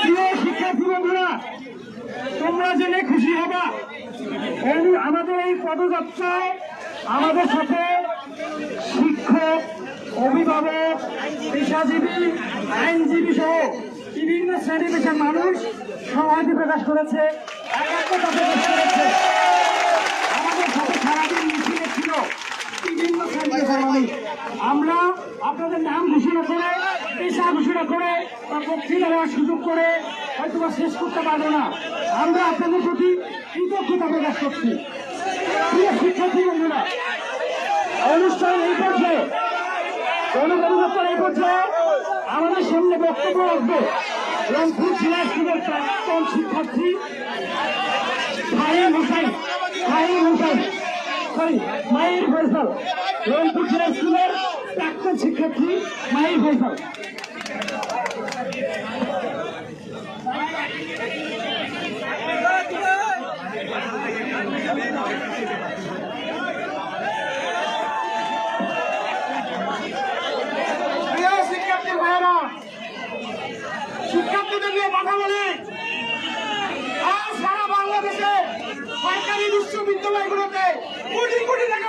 প্রিয় শিক্ষার্থী বন্ধুরা তোমরা জেনে খুশি হবা। আমাদের এই পদযাত্রায় আমাদের সাথে শিক্ষক, অভিভাবক, পেশাজীবী, আইনজীবী সহ বিভিন্ন শ্রেণি পেশার মানুষ সংহতি প্রকাশ করেছে। একাত্মতা প্রকাশ করেছে আমাদের সাথে সারাদিন মিছিলে ছিল বিভিন্ন শ্রেণি পেশার মানুষ আমরা আপনাদের নাম ঘোষণা করে, পেশা ঘোষণা করে বা বক্তৃতা দেওয়ার সুযোগ করে হয়তো বা শেষ করতে পারব না। আমরা আপনাদের প্রতি কৃতজ্ঞতা প্রকাশ করছি। প্রিয় শিক্ষার্থী বন্ধুরা, অনুষ্ঠান এই পর্যায়ে, গণপরিবর্তন এই পর্যায়ে আমাদের সামনে বক্তব্য রাখবে। রংপুর জেলা স্কুলের প্রাক্তন শিক্ষার্থী ফাহিম হোসেন ফাহিম হোসেন সরি মাহির ফয়সাল। রংপুর স্কুলের প্রাক্তন শিক্ষার্থী মাহির আজ সারা বাংলাদেশে সরকারি বিশ্ববিদ্যালয়গুলোতে কোটি কোটি টাকা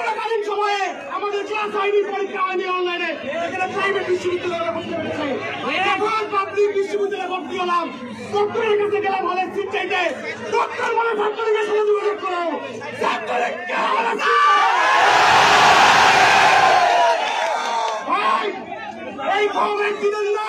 করোনাকালীন সময়ে আমাদের ক্লাস হয়নি পরীক্ষা হয়নি অনলাইনে এখানে প্রাইভেট বিশ্ববিদ্যালয়ে ভর্তি হয়েছে। এখন পাবলিক বিশ্ববিদ্যালয়ে ভর্তি হলাম। ডক্টরের কাছে গেলাম, হলে সিট চাইতে। ডক্টর বলে ছাত্রীর কাছে যোগাযোগ করো। আছে এই কমের দিনের না।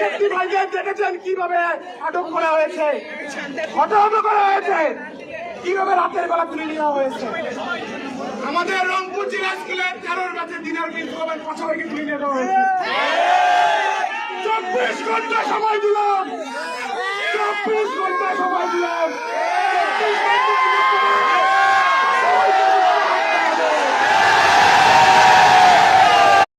শিক্ষার্থী ভাইদের দেখেছেন কীভাবে আটক করা হয়েছে? হতাহত করা হয়েছে। কীভাবে রাতের বেলা তুলে নেওয়া হয়েছে? আমাদের রংপুর জেলা স্কুলের তেরোর কাছে দিনের কবে পাশাপাশি তুলে নিয়ে দেওয়া হয়েছে। চব্বিশ ঘণ্টা সময় দিলাম। চব্বিশ ঘণ্টা সময় দিলাম।